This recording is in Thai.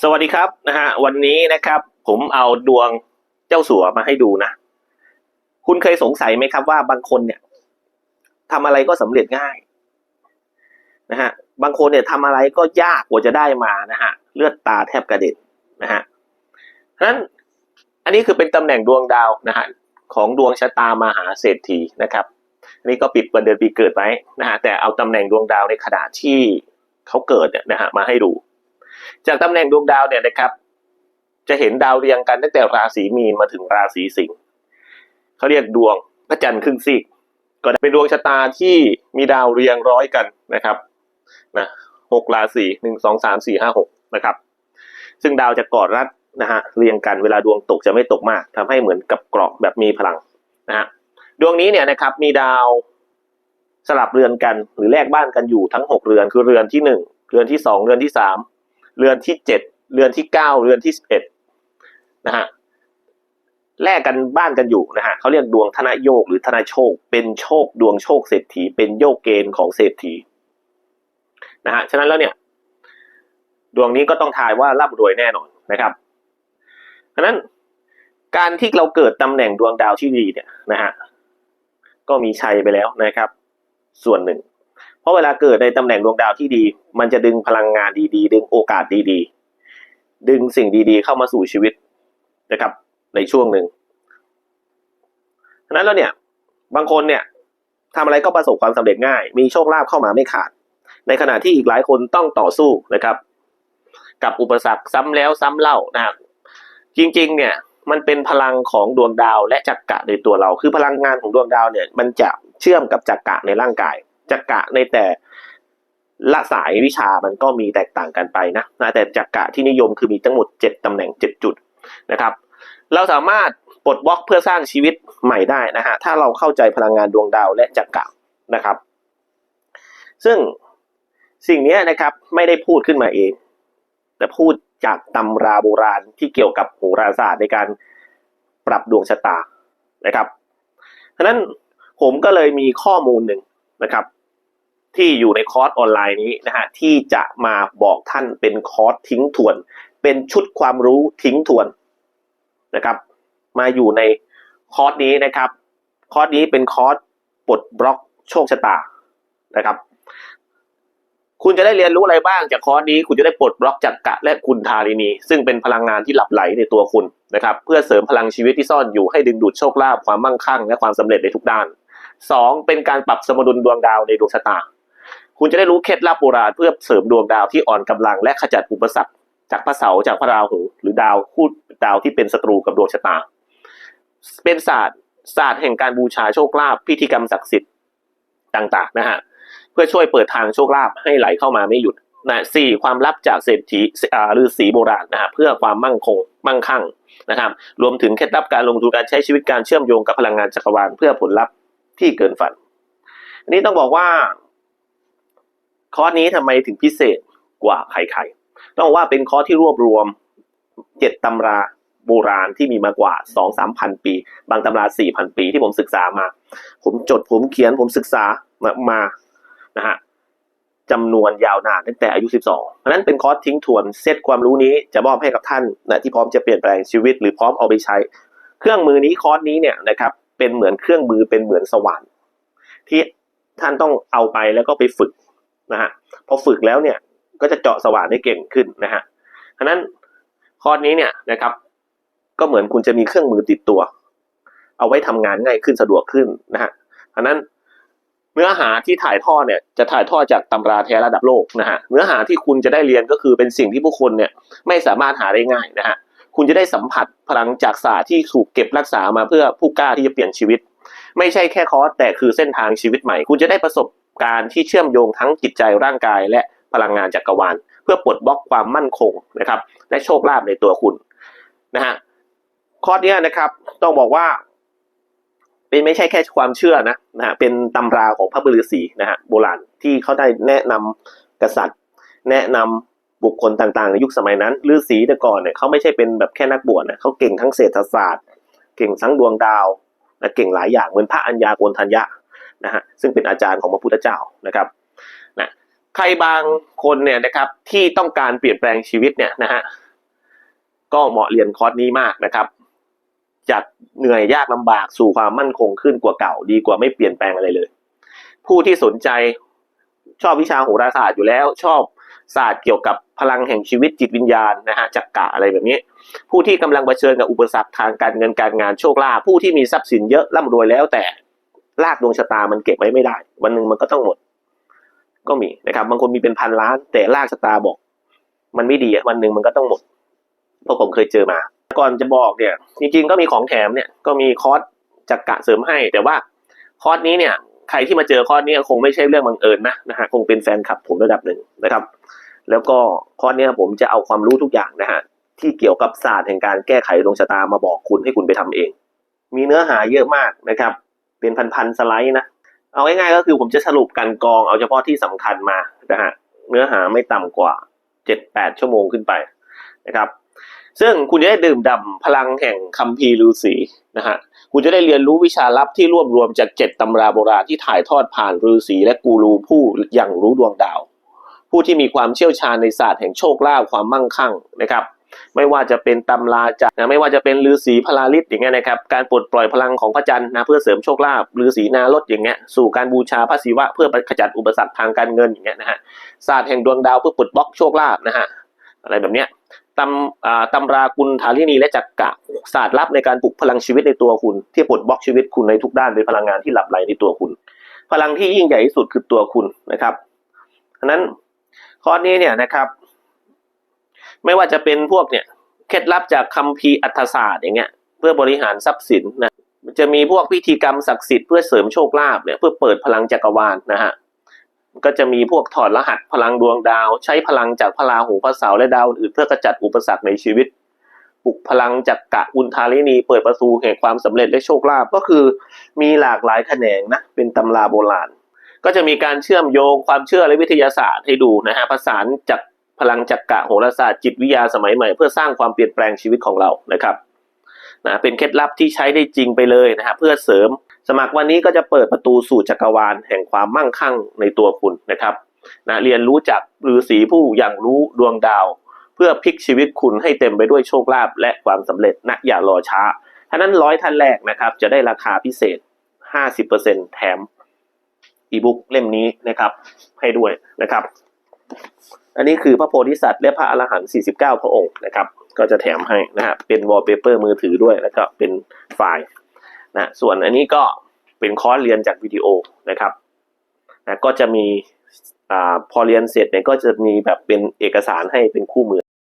สวัสดีครับนะฮะวันนี้นะครับ ผมเอาดวงเจ้าสัวมาให้ดูนะ คุณเคยสงสัยไหมครับว่าบางคนเนี่ยทำอะไรก็สำเร็จง่ายนะฮะบางคนเนี่ยทำอะไรก็ยากกว่าจะได้มานะฮะเลือดตาแทบกระเด็นนะฮะนั้นอันนี้คือเป็นตำแหน่งดวงดาวนะฮะของดวงชะตามหาเศรษฐีนะครับอันนี้ก็ปิดวันเดือนปีเกิดไว้นะฮะแต่เอาตำแหน่งดวงดาวในขณะที่เขาเกิดเนี่ยนะฮะมาให้ดู จากตำแหน่งดวงดาวเนี่ยนะครับ จะเห็นดาวเรียงกันตั้งแต่ราศีมีนมาถึงราศีสิงห์เขาเรียกดวงพระจันทร์ครึ่งซีกก็เป็นดวงชะตาที่มีดาวเรียงร้อยกันนะครับนะหกราศีหนึ่งสองสามสี่ห้าหกนะครับ ซึ่งดาวจะกอดรัดนะฮะเรียงกันเวลาดวงตกจะไม่ตกมากทำให้เหมือนกับกรอบแบบมีพลังนะฮะดวงนี้เนี่ยนะครับมีดาวสลับเรือนกันหรือแลกบ้านกันอยู่ทั้งหกเรือนคือเรือนที่หนึ่งเรือนที่สองเรือนที่สาม เรือนที่เจ็ดเรือนที่เก้าเรือนที่สิบเอ็ดนะฮะแลกกันบ้านกันอยู่นะฮะเขาเรียกดวงธนโยกหรือธนโชค เป็นโชคดวงโชคเศรษฐี เป็นโยกเกณฑ์ของเศรษฐีนะฮะฉะนั้นแล้วเนี่ย ดวงนี้ก็ต้องทายว่าร่ำรวยแน่นอนนะครับฉะนั้นการที่เราเกิดตำแหน่งดวงดาวที่ดีเนี่ยนะฮะก็มีชัยไปแล้วนะครับ ส่วนหนึ่ง เพราะเวลาเกิดในตำแหน่งดวงดาวที่ดี มันจะดึงพลังงานดีๆ ดึงโอกาสดีๆ ดึงสิ่งดีๆ เข้ามาสู่ชีวิตนะครับในช่วงหนึ่งฉะนั้นแล้วเนี่ยบางคนเนี่ยทำอะไรก็ประสบความสำเร็จง่าย มีโชคลาภเข้ามาไม่ขาด ในขณะที่อีกหลายคนต้องต่อสู้นะครับ กับอุปสรรคซ้ำแล้วซ้ำเล่านะครับจริงๆ เนี่ยมันเป็นพลังของดวงดาวและจักระในตัวเรา คือพลังงานของดวงดาวเนี่ย มันจะเชื่อมกับจักระในร่างกาย จักระในแต่ละสายวิชามันก็มีแตกต่างกันไปนะนะแต่จักระที่นิยมคือมีทั้งหมดเจ็ดตำแหน่งเจ็ดจุดนะครับ เราสามารถปลดบล็อกเพื่อสร้างชีวิตใหม่ได้นะฮะถ้าเราเข้าใจพลังงานดวงดาวและจักระนะครับ ซึ่งสิ่งนี้นะครับไม่ได้พูดขึ้นมาเอง แต่พูดจากตำราโบราณที่เกี่ยวกับโหราศาสตร์ในการปรับดวงชะตานะครับฉะนั้นผมก็เลยมีข้อมูลหนึ่งนะครับ ที่อยู่ในคอร์สออนไลน์นี้นะฮะที่จะมาบอกท่านเป็นคอร์สทิ้งทวน เป็นชุดความรู้ทิ้งทวนนะครับ มาอยู่ในคอร์สนี้นะครับ คอร์สนี้เป็นคอร์สปลดบล็อกโชคชะตานะครับ คุณจะได้เรียนรู้อะไรบ้างจากคอร์สนี้ คุณจะได้ปลดบล็อกจักกะและคุณทารินี ซึ่งเป็นพลังงานที่หลับไหลในตัวคุณนะครับ เพื่อเสริมพลังชีวิตที่ซ่อนอยู่ให้ดึงดูดโชคลาภความมั่งคั่งและความสำเร็จในทุกด้านสองเป็นการปรับสมดุลดวงดาวในดวงชะตา คุณจะได้รู้เคล็ดลับโบราณเพื่อเสริมดวงดาวที่อ่อนกำลังและขจัดอุปสรรคจากพระเสาร์จากพระราหูหรือดาวคู่ดาวที่เป็นศัตรูกับดวงชะตา เป็นศาสตร์ศาสตร์แห่งการบูชาโชคลาภพิธีกรรมศักดิ์สิทธิ์ต่างๆนะฮะเพื่อช่วยเปิดทางโชคลาภให้ไหลเข้ามาไม่หยุดนะสี่ความลับจากเศรษฐีอ่าฤาษีโบราณนะฮะเพื่อความมั่งคงมั่งคั่งนะครับ รวมถึงเคล็ดลับการลงทุนการใช้ชีวิตการเชื่อมโยงกับพลังงานจักรวาลเพื่อผลลัพธ์ที่เกินฝันอันนี้ต้องบอกว่า คอร์สนี้ทำไมถึงพิเศษกว่าใครๆต้องว่าเป็นคอร์สที่รวบรวมเจ็ดตำราโบราณที่มีมากว่าสองสามพันปี บางตำราสี่พันปีที่ผมศึกษามา ผมจดผมเขียนผมศึกษามามานะฮะจำนวนยาวนานตั้งแต่อายุ 12 เพราะนั้นเป็นคอร์สทิ้งทวนเซตความรู้นี้จะมอบให้กับท่านนะที่พร้อมจะเปลี่ยนแปลงชีวิต หรือพร้อมเอาไปใช้ เครื่องมือนี้คอร์สนี้เนี่ยนะครับเป็นเหมือนเครื่องมือเป็นเหมือนสว่านที่ท่านต้องเอาไปแล้วก็ไปฝึก นะฮะพอฝึกแล้วเนี่ยก็จะเจาะสว่านได้เก่งขึ้นนะฮะฉะนั้นคอร์สนี้เนี่ยนะครับ ก็เหมือนคุณจะมีเครื่องมือติดตัว เอาไว้ทำงานง่ายขึ้นสะดวกขึ้นนะฮะฉะนั้นเนื้อหาที่ถ่ายทอดเนี่ยจะถ่ายทอดจากตำราแท้ระดับโลกนะฮะเนื้อหาที่คุณจะได้เรียนก็คือเป็นสิ่งที่ผู้คนเนี่ยไม่สามารถหาได้ง่ายนะฮะคุณจะได้สัมผัสพลังจากศาสตร์ที่ถูกเก็บรักษามาเพื่อผู้กล้าที่จะเปลี่ยนชีวิต ไม่ใช่แค่คอร์สแต่คือเส้นทางชีวิตใหม่ คุณจะได้ประสบ การที่เชื่อมโยงทั้งจิตใจร่างกายและพลังงานจักรวาล เพื่อปลดบล็อกความมั่นคงนะครับและโชคลาภในตัวคุณนะฮะคอนี้นะครับต้องบอกว่า เป็นไม่ใช่แค่ความเชื่อนะนะฮะเป็นตำราของพระบฤาษีนะฮะโบราณที่เขาได้แนะนำกษัตริย์ แนะนำบุคคลต่างๆ ในยุคสมัยนั้นฤาษีแต่ก่อนเนี่ยเขาไม่ใช่เป็นแบบแค่นักบวชนะเขาเก่งทั้งเศรษฐศาสตร์ เก่งทั้งดวงดาวและเก่งหลายอย่างเหมือนพระอัญญาโกณทัญญะ นะฮะซึ่งเป็นอาจารย์ของพระพุทธเจ้านะครับนะใครบางคนเนี่ยนะครับที่ต้องการเปลี่ยนแปลงชีวิตเนี่ยนะฮะก็เหมาะเรียนคอร์สนี้มากนะครับ จากเหนื่อยยากลำบากสู่ความมั่นคงขึ้นกว่าเก่า ดีกว่าไม่เปลี่ยนแปลงอะไรเลย ผู้ที่สนใจชอบวิชาโหราศาสตร์อยู่แล้วชอบศาสตร์เกี่ยวกับพลังแห่งชีวิตจิตวิญญาณนะฮะจักกะอะไรแบบนี้ ผู้ที่กำลังเผชิญกับอุปสรรคทางการเงินการงานโชคลาภผู้ที่มีทรัพย์สินเยอะร่ำรวยแล้วแต่ ลากดวงชะตามันเก็บไว้ไม่ได้ วันหนึ่งมันก็ต้องหมด ก็มีนะครับ บางคนมีเป็นพันล้าน แต่ลากชะตาบอก มันไม่ดีอะวันหนึ่งมันก็ต้องหมดเพราะผมเคยเจอมา ก่อนจะบอกเนี่ย จริงๆก็มีของแถมเนี่ยก็มีคอร์สจักกะเสริมให้ แต่ว่าคอร์สนี้เนี่ยใครที่มาเจอคอร์สนี้คงไม่ใช่เรื่องบังเอิญนะนะฮะคงเป็นแฟนคลับผมระดับหนึ่งนะครับ แล้วก็คอร์สนี้ผมจะเอาความรู้ทุกอย่างนะฮะที่เกี่ยวกับศาสตร์แห่งการแก้ไขดวงชะตามาบอกคุณให้คุณไปทำเอง มีเนื้อหาเยอะมากนะครับ เป็นพันๆสไลด์นะ เอาง่ายๆก็คือผมจะสรุปกันกองเอาเฉพาะที่สำคัญมานะฮะเนื้อหาไม่ต่ำกว่าเจ็ดแปดชั่วโมงขึ้นไปนะครับ ซึ่งคุณจะได้ดื่มด่ำพลังแห่งคัมภีร์ฤาษีนะฮะคุณจะได้เรียนรู้วิชาลับที่รวบรวมจากเจ็ดตำราโบราณที่ถ่ายทอดผ่านฤาษีและกูรูผู้อย่างรู้ดวงดาว ผู้ที่มีความเชี่ยวชาญในศาสตร์แห่งโชคลาภความมั่งคั่งนะครับ ไม่ว่าจะเป็นตำราจากนะไม่ว่าจะเป็นฤาษีพลาลิศอย่างเงี้ยนะครับการปลดปล่อยพลังของพระจันทร์นะเพื่อเสริมโชคลาภฤาษีนารถอย่างเงี้ยสู่การบูชาพระศิวะเพื่อขจัดอุปสรรคทางการเงินอย่างเงี้ยนะฮะศาสตร์แห่งดวงดาวเพื่อปลดบล็อกโชคลาภนะฮะอะไรแบบเนี้ยตำอ่าตำรากุลธารินีและจักกะศาสตร์ลับในการปลุกพลังชีวิตในตัวคุณ ที่ปลดบล็อกชีวิตคุณในทุกด้านเป็นพลังงานที่หลับไหลในตัวคุณ พลังที่ยิ่งใหญ่ที่สุดคือตัวคุณนะครับฉะนั้นข้อนี้เนี่ยนะครับ ไม่ว่าจะเป็นพวกเนี่ยเคล็ดลับจากคัมภีร์อัตศาสตร์อย่างเงี้ยเพื่อบริหารทรัพย์สินนะจะมีพวกพิธีกรรมศักดิ์สิทธิ์เพื่อเสริมโชคลาภเนี่ยเพื่อเปิดพลังจักรวาลนะฮะก็จะมีพวกถอดรหัสพลังดวงดาว ใช้พลังจากพระราหูพระเสาร์และดาวอื่นเพื่อกระจัดอุปสรรคในชีวิตปลุกพลังจากกะอุนทารินีเปิดประตูแห่งความสำเร็จและโชคลาภก็คือมีหลากหลายแขนงนะเป็นตำราโบราณ ก็จะมีการเชื่อมโยงความเชื่อและวิทยาศาสตร์ให้ดูนะฮะผสานจาก พลังจักกะโหราศาสตร์จิตวิทยาสมัยใหม่ เพื่อสร้างความเปลี่ยนแปลงชีวิตของเรานะครับนะเป็นเคล็ดลับที่ใช้ได้จริงไปเลยนะฮะเพื่อเสริม สมัครวันนี้ก็จะเปิดประตูสู่จักรวาลแห่งความมั่งคั่งในตัวคุณนะครับนะเรียนรู้จากฤาษีผู้อย่างรู้ดวงดาว เพื่อพลิกชีวิตคุณให้เต็มไปด้วยโชคลาภและความสำเร็จนะอย่ารอช้าท่านั้นร้อยท่านแรกนะครับจะได้ราคาพิเศษ 50%แถมอีบุ๊กเล่มนี้นะครับให้ด้วยนะครับ อันนี้คือพระโพธิสัตว์และพระอรหันต์49 พระองค์นะครับ ก็จะแถมให้นะฮะเป็นวอลเปเปอร์มือถือด้วยแล้วก็เป็นไฟล์นะส่วนอันนี้ก็เป็นคอร์สเรียนจากวิดีโอนะครับนะก็จะมีอ่าพอเรียนเสร็จเนี่ยก็จะมีแบบเป็นเอกสารให้เป็นคู่มือ